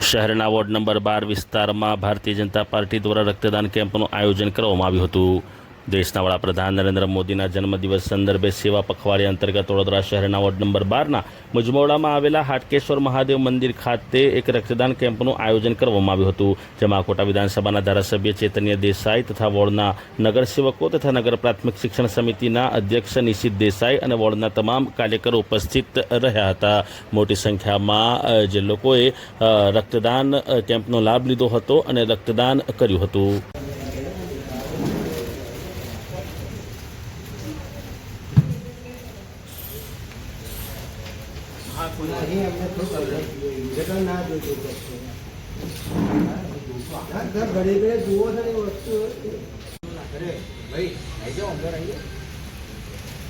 શહેરના ward number બાર વિસ્તારમાં Bharatiya Janata party દ્વારા રક્તદાન કેમ્પનું આયોજન કરવામાં આવ્યું હતું. દેશના વડાપ્રધાન નરેન્દ્ર મોદીના જન્મદિવસ સંદર્ભે સેવા પખવાડિયા અંતર્ગત વડોદરા શહેરના વોર્ડ નંબર બારના મુજમોડામાં આવેલા હાટકેશ્વર મહાદેવ મંદિર ખાતે એક રક્તદાન કેમ્પનું આયોજન કરવામાં આવ્યું હતું, જેમાં કોટા વિધાનસભાના ધારાસભ્ય ચેતન્ય દેસાઈ તથા વોર્ડના નગરસેવકો તથા નગર પ્રાથમિક શિક્ષણ સમિતિના અધ્યક્ષ નિશિત દેસાઈ અને વોર્ડના તમામ કાર્યકરો ઉપસ્થિત રહ્યા હતા. મોટી સંખ્યામાં જે લોકોએ રક્તદાન કેમ્પનો લાભ લીધો હતો અને રક્તદાન કર્યું હતું. નહીં અમને શું કરે જગન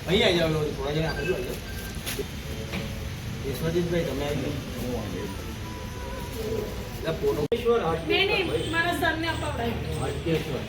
અહીં આવી જાઓ થોડા જણા આગળ આવી જાઓ વિશ્વજીતભાઈ તમે આવી જાઓ હાટકેશ્વર